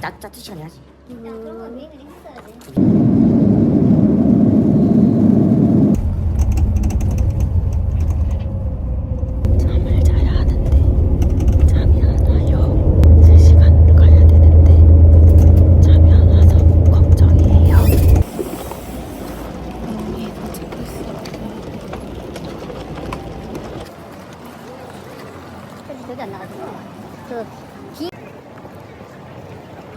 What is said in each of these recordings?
짜 짜투 시간 해야지. 그냥 그런 거 미리미리 했어야지. 잠을 자야 하는데 잠이 안 와요. 3시간 가야 되는데 잠이 안 와서 걱정이에요. 언니 다 찍고 있어. 근데 저기 안 나가지고. 그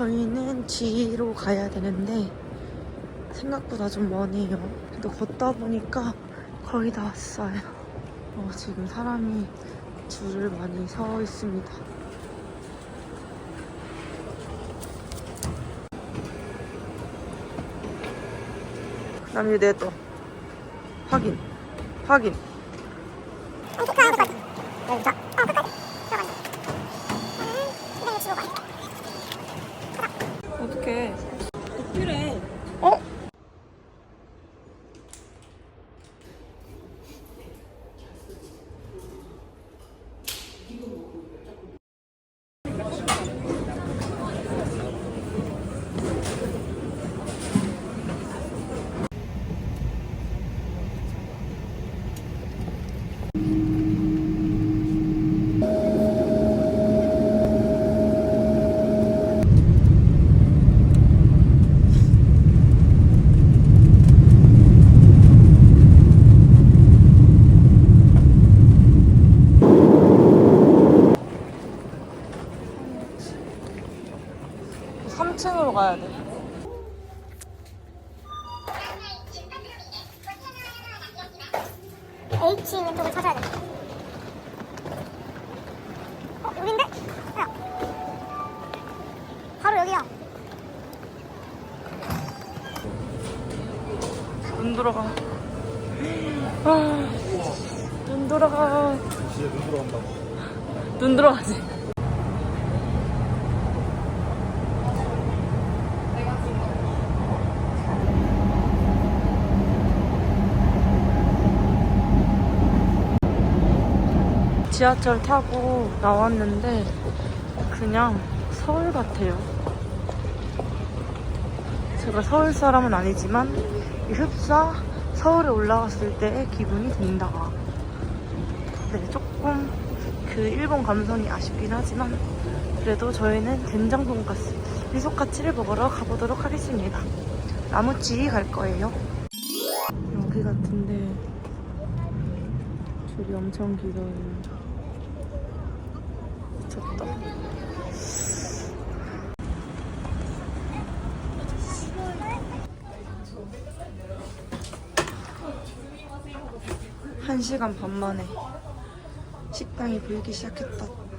저희는 지로 가야 되는데 생각보다 좀 머네요. 근데 걷다 보니까 거의 다 왔어요. 어, 지금 사람이 줄을 많이 서 있습니다. 남이 내또 확인 확인 어떡해 필요해 어? 삼층으로 가야 돼 H 있는 쪽을 찾아야 돼. 어, 여긴데? 야. 바로 여기야. 눈 돌아가 아, 눈 돌아가 진짜 눈 들어간다고. 눈 들어가지 지하철 타고 나왔는데 그냥 서울 같아요. 제가 서울 사람은 아니지만 이 흡사 서울에 올라갔을 때의 기분이 든다. 네, 조금 그 일본 감성이 아쉽긴 하지만 그래도 저희는 된장 돈가스 미소카츠를 먹으러 가보도록 하겠습니다. 나무찌 갈 거예요. 여기 같은데 줄이 엄청 길어요. 미쳤다. 한 시간 반 만에 식당이 보이기 시작했다.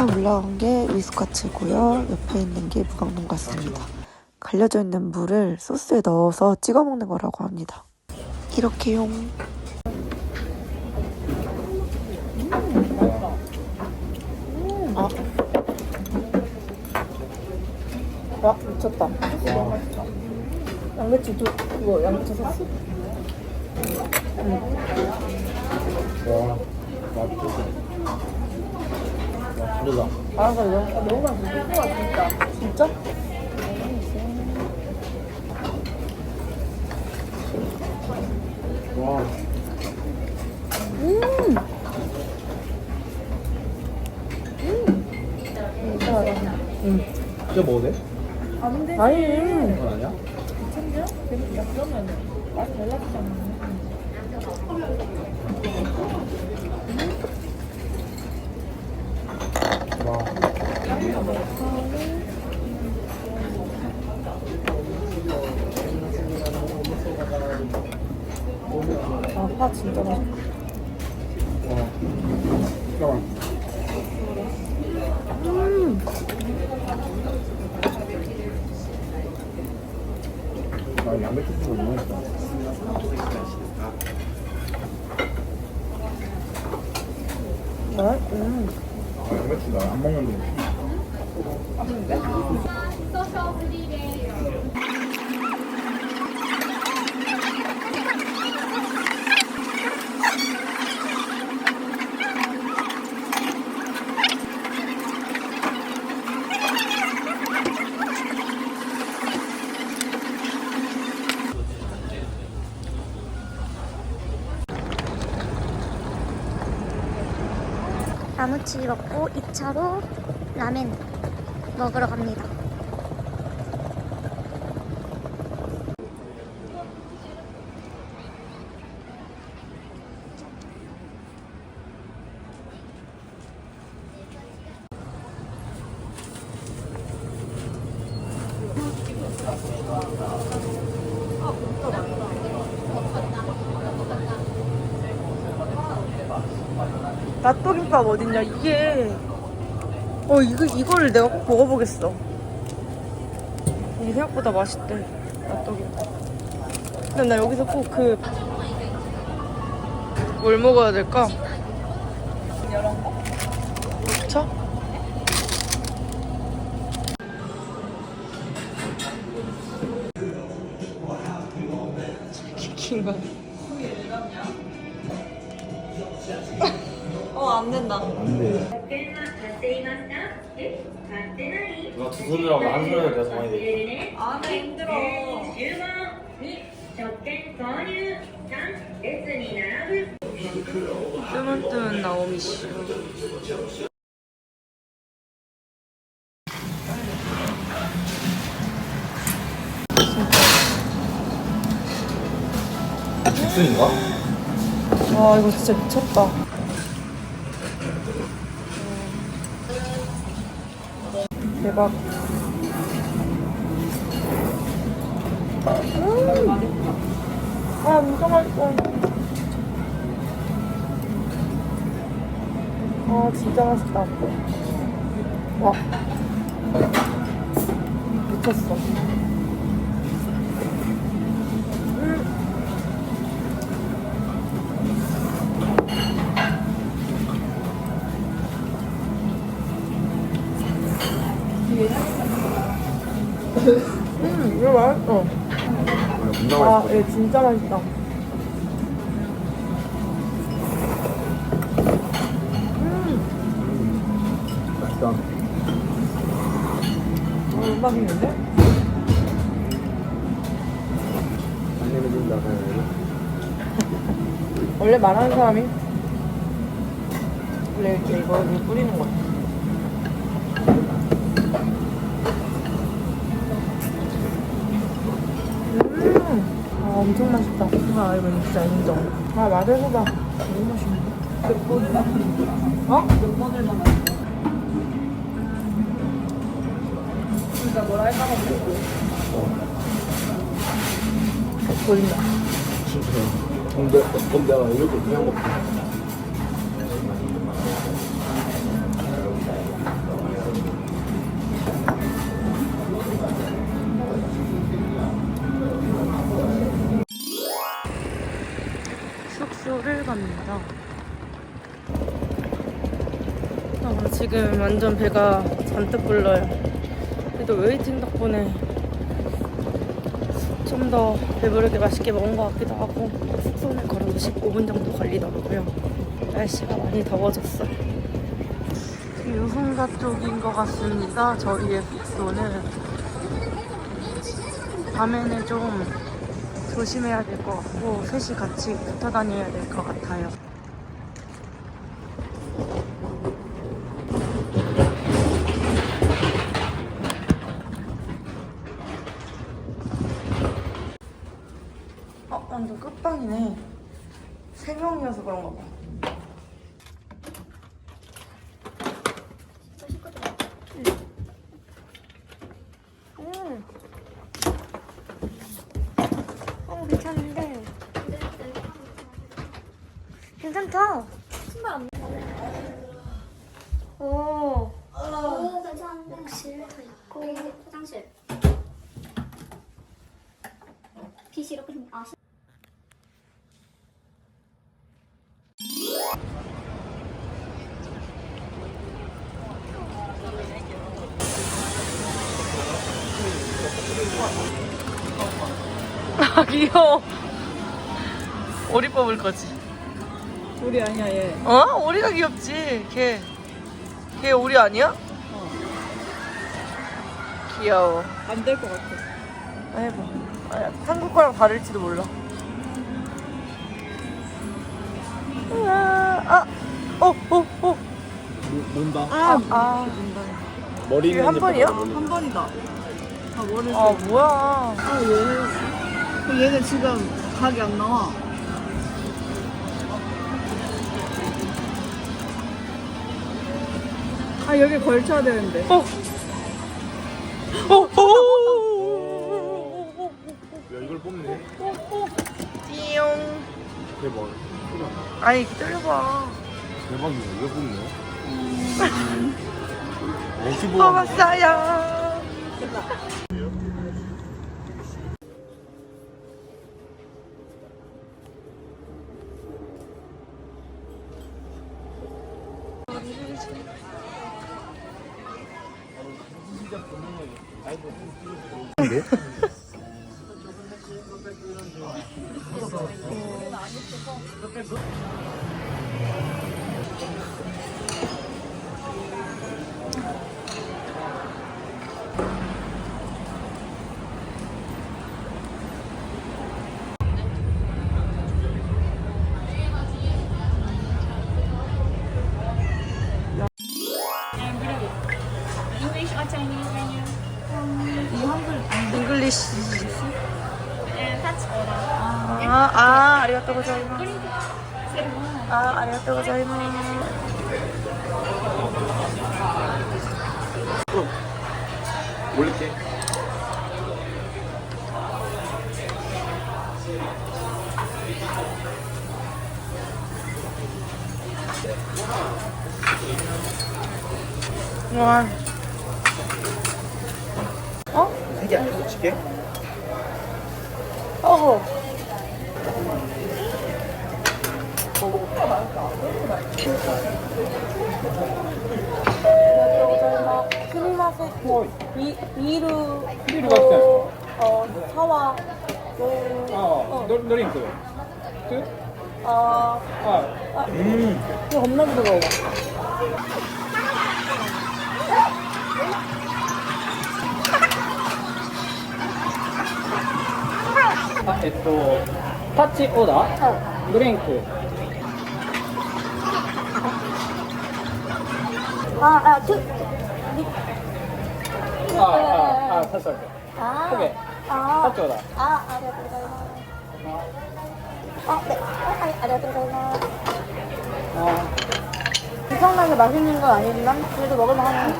파 올라온 게 위스카츠고요. 옆에 있는 게 무광 돈가스입니다. 갈려져 있는 물을 소스에 넣어서 찍어 먹는 거라고 합니다. 이렇게요. 아. 와 미쳤다. 양배추 두 이거 양배추 샀어. 와, 맛있겠 다르다. 알아서 이거 너무 맛있어. 진짜. 진짜? 와, 진짜 먹어도 돼? 아니. 그건 아니야? 와, 아파 진짜 맛있다. 음. 아, 음. 아, 양배추 좀 너무 맛있다. 맛있 양배추 나 안 먹는데. 나무치 먹고 2차로 라멘 먹으러 갑니다. 나또김밥 어딨냐? 이게 어 이거 이거를 내가 꼭 먹어보겠어. 이게 생각보다 맛있대. 나또김밥. 근데 나 여기서 꼭 그 뭘 먹어야 될까? 녹차? 긴가? 안 된다. 안 돼. 누가 두 손이라고 한 손이라고 내서 많이 돼. 아, 나 힘들어. 뜨문뜨문 나오미 씨. 와 이거 진짜 미쳤다. 대박. 음! 아, 엄청 맛있어. 아, 진짜 맛있다. 와. 미쳤어. 어. 아. 얘 진짜 맛있다. 음, 맛있다. 어, 맛있는데? 안 내면 된다. 원래 말하는 사람이 원래 이렇게 이거 이거 뿌리는 거야. 엄청 맛있다. 아 이건 진짜 인정. 아 맛있어다. 너무 맛있는데. 몇 번을 어? 몇 번을 만났어? 진짜 뭐라 할까봐 모르고. 보인다. 진짜. 근데, 근데 이렇게 그냥 먹고. 지금 완전 배가 잔뜩 불러요. 그래도 웨이팅 덕분에 좀 더 배부르게 맛있게 먹은 것 같기도 하고 숙소를 걸어서 15분 정도 걸리더라고요. 날씨가 많이 더워졌어요. 유흥가 쪽인 것 같습니다. 저희의 숙소는 밤에는 좀 조심해야 될 것 같고 셋이 같이 붙어 다녀야 될 것 같아요. 완전 끝방이네. 세 명이어서 그런가 봐. 음. 어, 괜찮은데. 괜찮다. 아 귀여워. 오리 뽑을 거지. 우리 아니야 얘. 어? 오리가 귀엽지. 걔. 걔 오리 아니야? 귀여워. 안 될 것 같아. 아, 해봐. 아, 한국 거랑 다를지도 몰라. 우와, 아, 어, 어, 어. 논다. 아, 아. 머리 이게 있는 한 머리. 한 번이다. 아 뭐를? 아, 뭐야. 아그 얘는 지금 각이 안 나와. 아 여기 걸쳐야 되는데. 어. 어, 어. 야 이걸 뽑네. 띠용. 대박. 아니, 기다려봐. 대박이네. 이걸 뽑네. 어떻게 뽑아? 뽑았어요. 올릴게. 와. 어? 이게 아니고 칠게. 어허. 스미마세 비 그 그대로 그, 어 사와 그, 어, 어, 노, 노래 인거 그? 아, 아, 아, 음. 이거 겁나 부드러워. 아, 에 또, 타치 오다, 어. 드링크, 아, 아, 트, ああ、ああ、タッチオーダー。 아. 오케이. 아. タッチオーダー。 아, 아리가또 고자이마스. 어, 네. 어, 아, 아리가또 고자이마스. あ 엄청나게 맛있는 건 아니지만 그래도 먹을만 하네.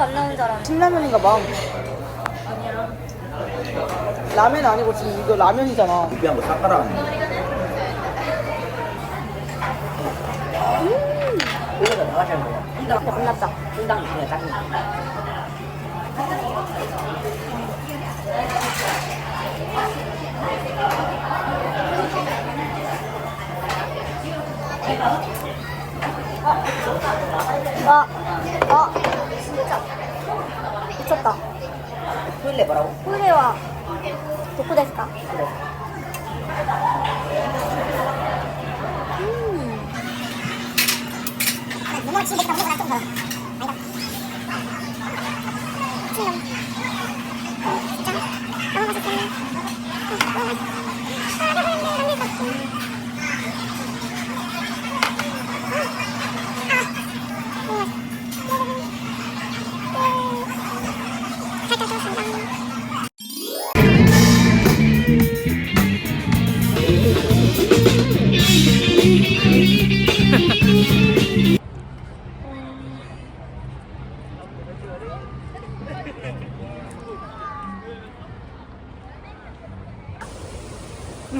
하도 안 나는 줄 알았는데. 신라면인가 봐. 라면 아니고 지금 이거 라면이잖아. 준비한 거 싹가라. 진짜 끝났다. 아, 아, 진짜 미쳤다. 풀레 뭐라고? 후레와 도쿠 데스 까?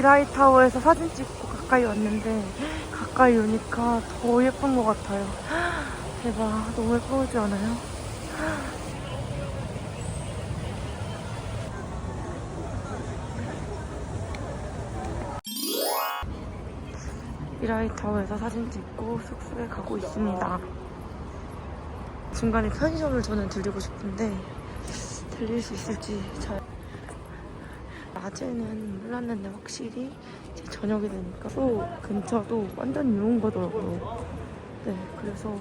이라이 타워에서 사진 찍고 가까이 왔는데 가까이 오니까 더 예쁜 것 같아요. 대박, 너무 예쁘지 않아요? 이라이 타워에서 사진 찍고 숙소에 가고 있습니다. 중간에 편의점을 저는 들리고 싶은데 들릴 수 있을지 잘 낮에는 몰랐는데 확실히 이제 저녁이 되니까 숙소 근처도 완전 유흥 거더라고요. 네, 그래서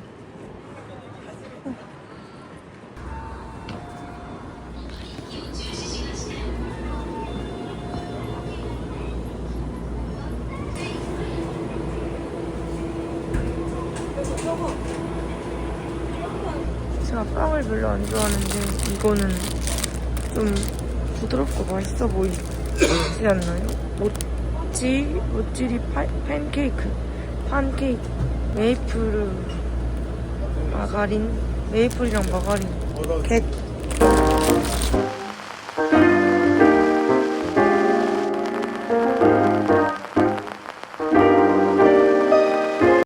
제가 빵을 별로 안 좋아하는데 이거는 좀 부드럽고 맛있어 보이지 않나요? 모찌, 모찌리 파, 팬케이크, 팬케이크, 메이플, 마가린, 메이플이랑 마가린, 겟.